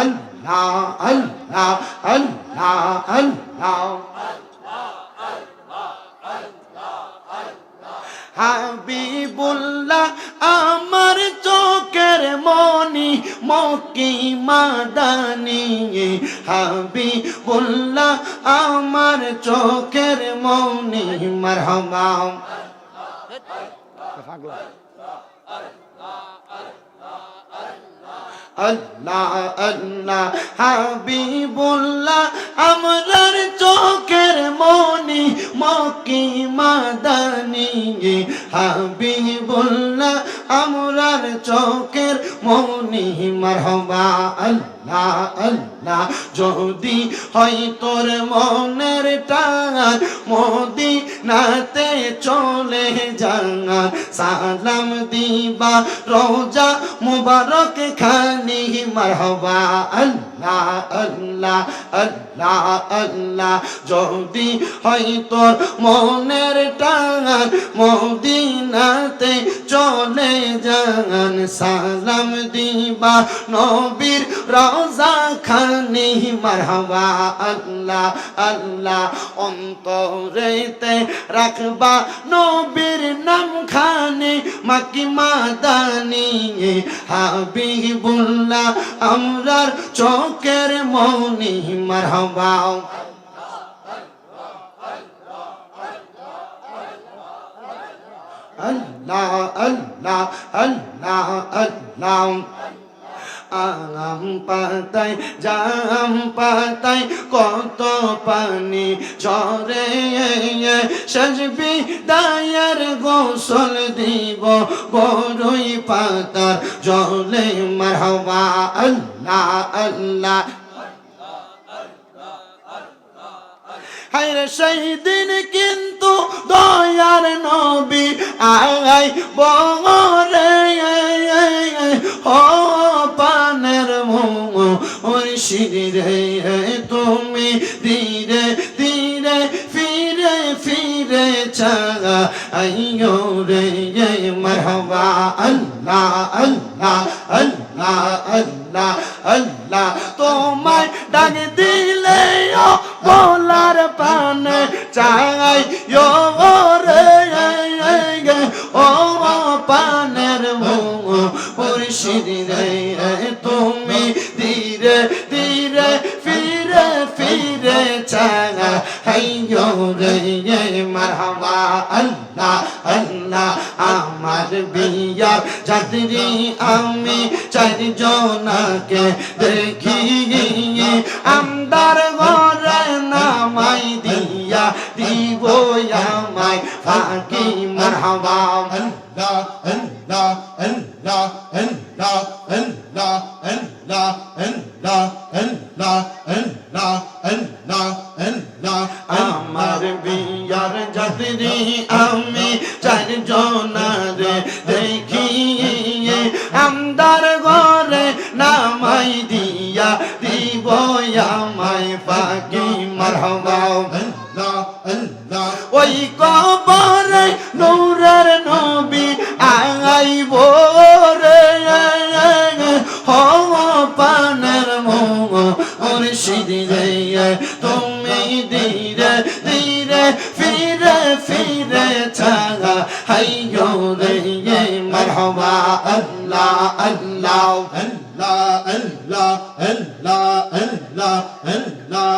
আল্লাহ আল্লাহ আল্লাহ আল্লাহ। হাবিবুল্লাহ, আমার চোখের মনি মকি মাদানি। হাবিবুল্লাহ, আমার চোখের মনি মারহামা আল্লাহ আল্লাহ হাবিবুল্লাহ আমরার চোখের মনি মকি মাদানি হাবিবুল্লাহ, আমরার চোখের মনি মারহবা, আল্লাহ আল্লাহ। যদি হয় তোর মনের টান মোদি নাতে চলে যাঙা। সালাম দিবা, রোজা মুবারক খানি মারহবা, আল্লাহ আল্লাহ আল্লাহ আল্লাহ। যদি হয় তোর মনের টান মদিনাতে চলে যান, সালাম দিবা নবীর রোজা খানি, মারহাবা আল্লাহ আল্লাহ অন্তরেতে রাখবা নবীর নাম খানি মাকি মাদানি হাবিবুল্লাহ, আমরার চোখের মনি, মারহাবা আল্লাহ আল্লাহ আল্লাহ আল্লাহ। আম পাতায় জাম পাতায় কত পানি ঝরে সাজবি দায়ের গোসল দিব বড়ই পাতার জলে মারহবা। আল্লাহ আল্লাহ হায়রে সেই দিন কিন্তু দয়ার নবী আই বরে ও পানের মুর্শিদে তুমি ধীরে ধীরে, ফিরে ফিরে চাগা আইয়ো রে মারহাবা, আল্লাহ আল্লাহ আল্লাহ আল্লাহ আল্লাহ, তোমায় ডাক দিলে পানে চাই ও রে ও পানের মুর্শিদ রে তুমি ধীরে ধীরে ফিরে ফিরে চাগা হাইয়ো রে মারহাবা আল্লাহ আল্লাহ আমার বিয়ার যাত্রী আমি চারজনাকে দেখি আমদার ঘরে দিব আমায় ফাঁকি মারহাবা Allah, Allah, Allah, Allah, Allah, Allah, Allah, Allah, Allah, Allah, Allah, আমার বিয়ার যাত্রী আমি চারজনারে দেখি আমদার ঘরে নামাই দিয়া সিরে তুমি ধীরে ধীরে ফিরে ফিরে ছাড়া হাইয়ো রে মারহবা আল্লাহ আল্লাহ আল্লাহ আল্লাহ আল্লাহ আল্লাহ আল্লাহ